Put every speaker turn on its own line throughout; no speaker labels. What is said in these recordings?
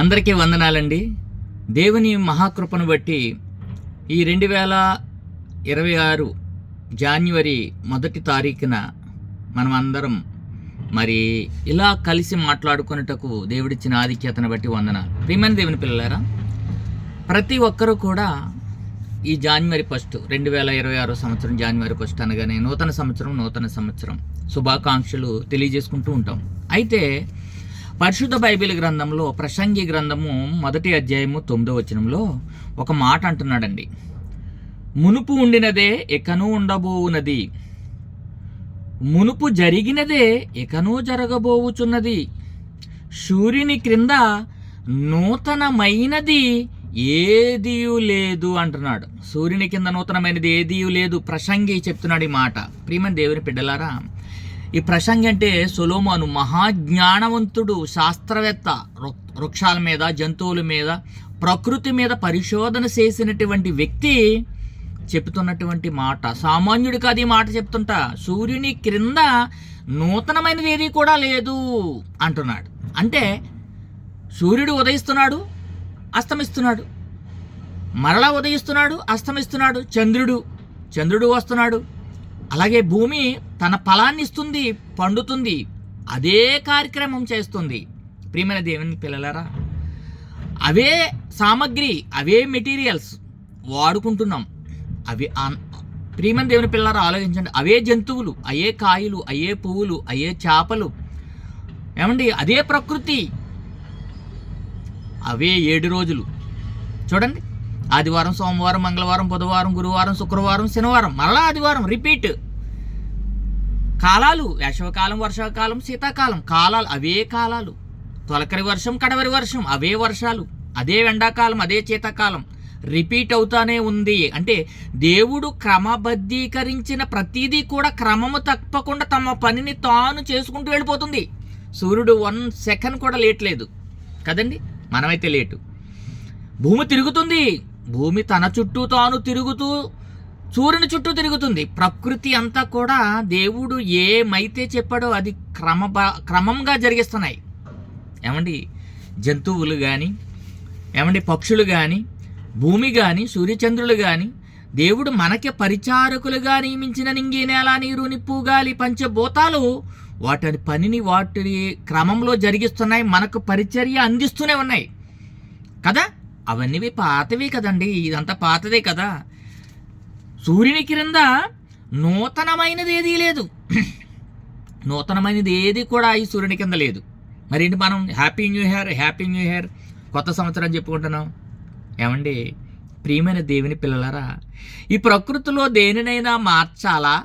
అందరికీ వందనాలండి. దేవుని మహాకృపను బట్టి ఈ రెండు వేల ఇరవై ఆరు జాన్యువరి మొదటి తారీఖున మనం అందరం మరి ఇలా కలిసి మాట్లాడుకున్నటకు దేవుడిచ్చిన ఆధిక్యతను బట్టి వందన ప్రియమైన దేవుని పిల్లలారా ప్రతి ఒక్కరూ కూడా ఈ జాన్వరి ఫస్ట్ రెండు వేల ఇరవై ఆరో సంవత్సరం జాన్వరి ఫస్ట్ అనగానే నూతన సంవత్సరం నూతన సంవత్సరం శుభాకాంక్షలు తెలియజేసుకుంటూ ఉంటాం. అయితే పరిశుద్ధ బైబిల్ గ్రంథంలో ప్రసంగి గ్రంథము మొదటి అధ్యాయము తొమ్మిదో వచనంలో ఒక మాట అంటున్నాడండి. మునుపు ఉండినదే ఇకను ఉండబోవునది. మునుపు జరిగినదే ఇకను జరగబోవుచున్నది. సూర్యుని క్రింద నూతనమైనది ఏదియు లేదు అంటున్నాడు. సూర్యుని కింద నూతనమైనది ఏదియు లేదు. ప్రసంగి చెప్తున్నాడు ఈ మాట. ప్రియమని దేవుని బిడ్డలారా ఈ ప్రసంగి అంటే సులోమాను మహాజ్ఞానవంతుడు శాస్త్రవేత్త వృక్షాల మీద జంతువుల మీద ప్రకృతి మీద పరిశోధన చేసినటువంటి వ్యక్తి చెప్తున్నటువంటి మాట. సామాన్యుడు కాదు ఈ మాట చెప్తుంటా. సూర్యుని క్రింద నూతనమైనది ఏది కూడా లేదు అంటున్నాడు. అంటే సూర్యుడు ఉదయిస్తున్నాడు అస్తమిస్తున్నాడు. మరలా ఉదయిస్తున్నాడు అస్తమిస్తున్నాడు. చంద్రుడు చంద్రుడు వస్తున్నాడు. అలాగే భూమి తన ఫలాన్ని ఇస్తుంది పండుతుంది అదే కార్యక్రమం చేస్తుంది. ప్రియమైన దేవుని పిల్లలరా అవే సామగ్రి అవే మెటీరియల్స్ వాడుకుంటున్నాం. అవి ప్రియమైన దేవుని పిల్లలారా ఆలోచించండి. అవే జంతువులు అయే కాయలు అయే పువ్వులు అయే చేపలు. ఏమండి అదే ప్రకృతి. అవే ఏడు రోజులు. చూడండి. ఆదివారం సోమవారం మంగళవారం బుధవారం గురువారం శుక్రవారం శనివారం మరలా ఆదివారం రిపీట్. కాలాలు వేసవకాలం వర్షాకాలం శీతాకాలం కాలాలు అవే కాలాలు. తొలకరి వర్షం కడవరి వర్షం అవే వర్షాలు. అదే ఎండాకాలం అదే శీతాకాలం. రిపీట్ అవుతానే ఉంది. అంటే దేవుడు క్రమబద్ధీకరించిన ప్రతిదీ కూడా క్రమము తప్పకుండా తమ పనిని తాను చేసుకుంటూ వెళ్ళిపోతుంది. సూర్యుడు వన్ సెకండ్ కూడా లేట్ లేదు. కదండి? మనమైతే లేటు. భూమి తిరుగుతుంది. భూమి తన చుట్టూ తాను తిరుగుతూ సూర్యుని చుట్టూ తిరుగుతుంది. ప్రకృతి అంతా కూడా దేవుడు ఏమైతే చెప్పాడో అది క్రమ క్రమంగా జరిగిస్తున్నాయి. ఏమండి? జంతువులు కానీ ఏమండి? పక్షులు కానీ భూమి కానీ సూర్యచంద్రులు కానీ దేవుడు మనకి పరిచారకులుగా నియమించిన నింగి నేల నీరు నిప్పు గాలి పంచభూతాలు వాటి పనిని వాటి క్రమంలో జరిగిస్తున్నాయి. మనకు పరిచర్య అందిస్తూనే ఉన్నాయి. కదా? అవన్నీ పాతవి కదండి. ఇదంతా పాతదే కదా? సూర్యుని క్రింద నూతనమైనది ఏదీ లేదు. నూతనమైనది ఏది కూడా ఈ సూర్యుని కింద లేదు. మరేంటి మనం happy new year happy new year కొత్త సంవత్సరం చెప్పుకుంటున్నాం. ఏమండి? ప్రియమైన దేవుని పిల్లలరా ఈ ప్రకృతిలో దేనినైనా మార్చాలా?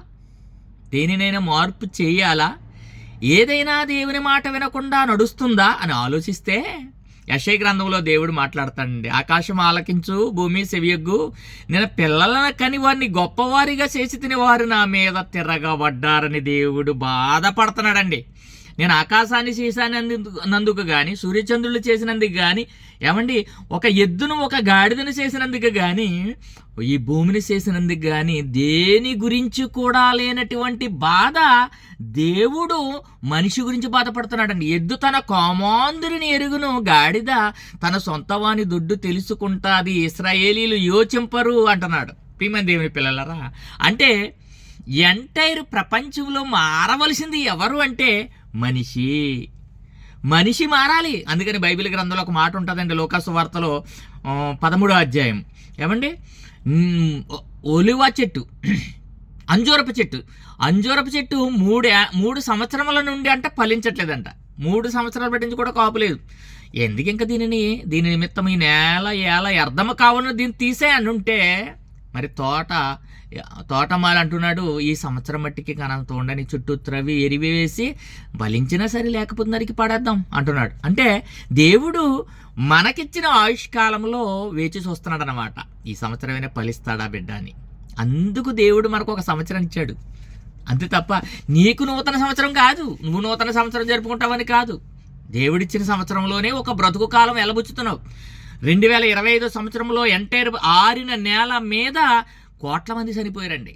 దేనినైనా మార్పు చేయాలా? ఏదైనా దేవుని మాట వినకుండా నడుస్తుందా అని ఆలోచిస్తే యశయ గ్రంథంలో దేవుడు మాట్లాడతాడండి. ఆకాశం ఆలకించు భూమి సెవియగ్గు నేను పిల్లలను కని వారిని గొప్పవారిగా చేసి తినేవారు నా మీద తిరగబడ్డారని దేవుడు బాధపడుతున్నాడండి. నేను ఆకాశాన్ని చేశానందుకు కానీ సూర్యచంద్రులు చేసినందుకు కానీ ఏమండి ఒక ఎద్దును ఒక గాడిదను చేసినందుకు కానీ ఈ భూమిని చేసినందుకు కానీ దేని గురించి కూడా లేనటువంటి బాధ దేవుడు మనిషి గురించి బాధపడుతున్నాడండి. ఎద్దు తన కామాంధురిని ఎరుగును గాడిద తన సొంతవాని దుడ్డు తెలుసుకుంటాది ఇస్రాయేలీలు యోచింపరు అంటున్నాడు. ప్రియమైన దేవుని పిల్లలరా అంటే ఎంటైర్ ప్రపంచంలో మారవలసింది ఎవరు అంటే మనిషి. మనిషి మారాలి. అందుకని బైబిల్ గ్రంథంలో ఒక మాట ఉంటుందండి లోకాసు వార్తలో పదమూడో అధ్యాయం. ఏమండి? ఒలివా ఒలివ చెట్టు అంజూరపు చెట్టు. అంజూరపు చెట్టు మూడు మూడు సంవత్సరముల నుండి అంటే ఫలించట్లేదంట. మూడు సంవత్సరాలు పట్టించి కూడా కాపులేదు ఎందుకు ఇంకా దీనిని? దీని నిమిత్తం ఈ నేల ఎలా అర్థం కావున దీన్ని తీసే అని ఉంటే మరి తోట తోటమాల అంటున్నాడు ఈ సంవత్సరం మట్టికి కన తోండని చుట్టూ త్రవి ఎరివి వేసి బలించినా సరే లేకపోతే నరికి పడేద్దాం అంటున్నాడు. అంటే దేవుడు మనకిచ్చిన ఆయుష్ కాలంలో వేచి చూస్తున్నాడు అనమాట ఈ సంవత్సరమైనా ఫలిస్తాడా బిడ్డ అని. అందుకు దేవుడు మనకు ఒక సంవత్సరం ఇచ్చాడు. అంతే తప్ప నీకు నూతన సంవత్సరం కాదు. నువ్వు నూతన సంవత్సరం జరుపుకుంటావని కాదు. దేవుడిచ్చిన సంవత్సరంలోనే ఒక బ్రతుకు కాలం ఎలబుచ్చుతున్నావు. రెండు వేల ఇరవై ఐదో సంవత్సరంలో ఎంటైర్ ఆరిన నేల మీద కోట్ల మంది చనిపోయారండి.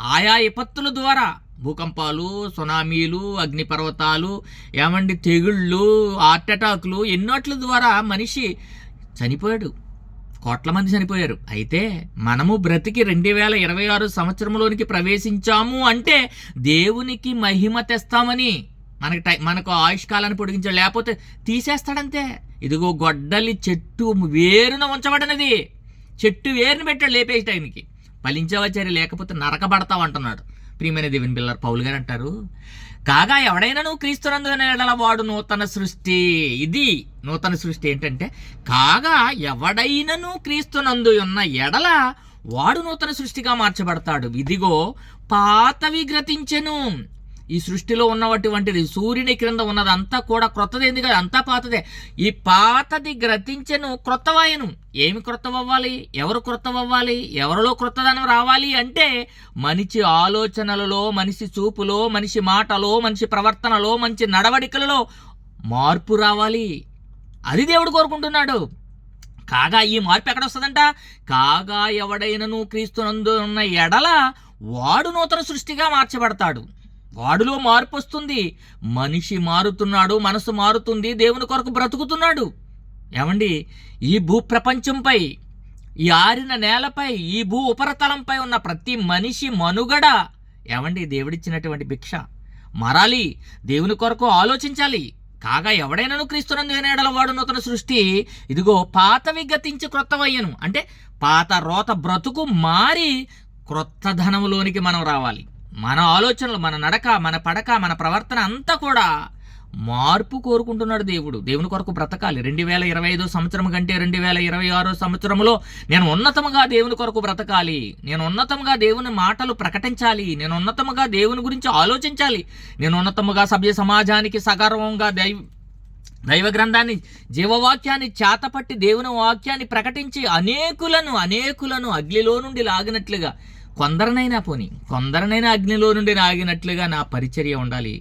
ఆయా విపత్తుల ద్వారా భూకంపాలు సునామీలు అగ్నిపర్వతాలు ఏమండి తెగుళ్ళు హార్ట్ అటాక్లు ఎన్నోట్ల ద్వారా మనిషి చనిపోయాడు. కోట్ల మంది చనిపోయారు. అయితే మనము బ్రతికి రెండు వేల ఇరవై ఆరు సంవత్సరంలోనికి ప్రవేశించాము అంటే దేవునికి మహిమ తెస్తామని మనకి టై మనకు ఆయుష్కాలాన్ని పొడిగించాడు. లేకపోతే తీసేస్తాడంతే. ఇదిగో గొడ్డలి చెట్టు వేరున ఉంచబడినది. చెట్టు వేరుని పెట్టాడు లేపే టైంకి. ఫలించవచ్చారి లేకపోతే నరకబడతావు అంటున్నాడు. ప్రియమైన దేవిన్ పిల్లర్ పౌల్ గారు అంటారు కాగా ఎవడైనా నువ్వు క్రీస్తునందు ఎడల వాడు నూతన సృష్టి. ఇది నూతన సృష్టి ఏంటంటే కాగా ఎవడైనను క్రీస్తునందు ఉన్న ఎడల వాడు నూతన సృష్టిగా మార్చబడతాడు. ఇదిగో పాతవి గ్రతించెను ఈ సృష్టిలో ఉన్నటువంటిది సూర్యుని క్రింద ఉన్నదంతా కూడా క్రొత్తది. ఎందుకు అంతా పాతదే. ఈ పాతది గ్రతించెను క్రొత్తవాయను. ఏమి క్రొత్తవ్వాలి ఎవరు క్రొత్తవ్వాలి ఎవరిలో క్రొత్తదనం రావాలి అంటే మనిషి ఆలోచనలలో మనిషి చూపులో మనిషి మాటలో మనిషి ప్రవర్తనలో మంచి నడవడికలలో మార్పు రావాలి. అది దేవుడు కోరుకుంటున్నాడు. కాగా ఈ మార్పు ఎక్కడ వస్తుందంట కాగా ఎవడైనను క్రీస్తునందు ఉన్న ఎడల వాడు నూతన సృష్టిగా మార్చబడతాడు. వాడులో మార్పు వస్తుంది. మనిషి మారుతున్నాడు మనసు మారుతుంది దేవుని కొరకు బ్రతుకుతున్నాడు. ఏమండి? ఈ భూ ప్రపంచంపై ఈ ఆరిన నేలపై ఈ భూ ఉపరితలంపై ఉన్న ప్రతి మనిషి మనుగడ ఏమండి? దేవుడిచ్చినటువంటి భిక్ష. మారాలి. దేవుని కొరకు ఆలోచించాలి. కాగా ఎవడైనాను క్రీస్తునందు ఏనేడల వాడు నూతన సృష్టి? ఇదిగో పాతవి గతించి క్రొత్తవయ్యను. అంటే పాత రోత బ్రతుకు మారి క్రొత్త ధనములోనికి మనం రావాలి. మన ఆలోచనలు మన నడక మన పడక మన ప్రవర్తన అంతా కూడా మార్పు కోరుకుంటున్నాడు దేవుడు. దేవుని కొరకు బ్రతకాలి. రెండు వేల ఇరవై ఐదో సంవత్సరం కంటే రెండు వేల ఇరవై ఆరో సంవత్సరంలో నేను ఉన్నతముగా దేవుని కొరకు బ్రతకాలి. నేను ఉన్నతముగా దేవుని మాటలు ప్రకటించాలి. నేను ఉన్నతముగా దేవుని గురించి ఆలోచించాలి. నేను ఉన్నతముగా సభ్య సమాజానికి సగర్వంగా దైవ దైవ గ్రంథాన్ని జీవవాక్యాన్ని చేతపట్టి దేవుని వాక్యాన్ని ప్రకటించి అనేకులను అనేకులను అగ్నిలో నుండి లాగినట్లుగా కొందరినైనా పోని కొందరినైనా అగ్నిలో నుండి నాగినట్లుగా నా పరిచర్య ఉండాలి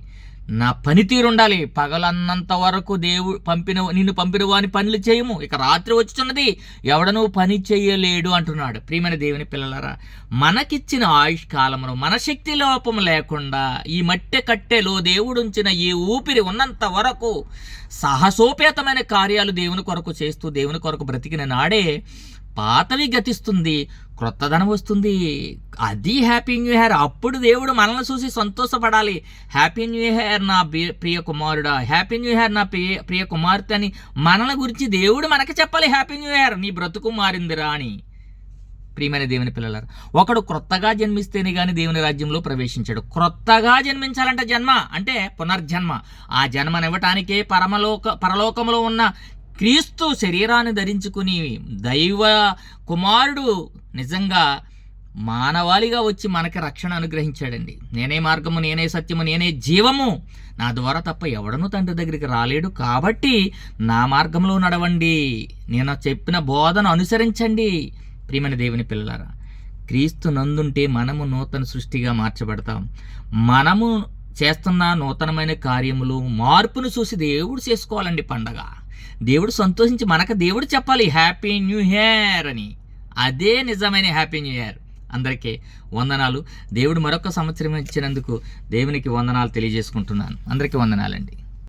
నా పనితీరు ఉండాలి. పగలన్నంత వరకు దేవుడు పంపిన నిన్ను పంపిన వాని పనులు చేయము. ఇక రాత్రి వచ్చుతున్నది ఎవడను పని చేయలేడు అంటున్నాడు. ప్రియమైన దేవుని పిల్లలరా మనకిచ్చిన ఆయుష్ కాలంలో మన శక్తి లోపం లేకుండా ఈ మట్టె కట్టెలో దేవుడు ఉంచిన ఈ ఊపిరి ఉన్నంత వరకు సాహసోపేతమైన కార్యాలు దేవుని కొరకు చేస్తూ దేవుని కొరకు బ్రతికిన నాడే పాతవి గతిస్తుంది. క్రొత్తదనం వస్తుంది. అది హ్యాపీ న్యూ ఇయర్ అప్పుడు దేవుడు మనల్ని చూసి సంతోషపడాలి. హ్యాపీ న్యూ ఇయర్ నా బి- ప్రియ కుమారుడా. హ్యాపీ న్యూ ఇయర్ నా ప్రియ ప్రియ కుమార్తె అని మనల గురించి దేవుడు మనకి చెప్పాలి. హ్యాపీ న్యూ ఇయర్ నీ బ్రతుకు మారిందిరా అని. ప్రియమైన దేవుని పిల్లలారు ఒకడు క్రొత్తగా జన్మిస్తేనే కానీ దేవుని రాజ్యంలో ప్రవేశించాడు. క్రొత్తగా జన్మించాలంటే జన్మ అంటే పునర్జన్మ. ఆ జన్మనివ్వటానికే పరమలోక పరలోకంలో ఉన్న క్రీస్తు శరీరాన్ని ధరించుకుని దైవ కుమారుడు నిజంగా మానవాళిగా వచ్చి మనకి రక్షణ అనుగ్రహించాడండి. నేనే మార్గము నేనే సత్యము నేనే జీవము. నా ద్వారా తప్ప ఎవడనూ తండ్రి దగ్గరికి రాలేడు. కాబట్టి నా మార్గంలో నడవండి. నేను చెప్పిన బోధన అనుసరించండి. ప్రియమైన దేవుని పిల్లలారా క్రీస్తు నందుంటే మనము నూతన సృష్టిగా మార్చబడతాం. మనము చేస్తున్న నూతనమైన కార్యములు మార్పును చూసి దేవుడు చేసుకోవాలండి పండగ. దేవుడు సంతోషించి మనకు దేవుడు చెప్పాలి హ్యాపీ న్యూ ఇయర్ అని. అదే నిజమైన హ్యాపీ న్యూ ఇయర్ అందరికీ వందనాలు. దేవుడు మరొక సంవత్సరం ఇచ్చినందుకు దేవునికి వందనాలు తెలియజేసుకుంటున్నాను. అందరికీ వందనాలండి.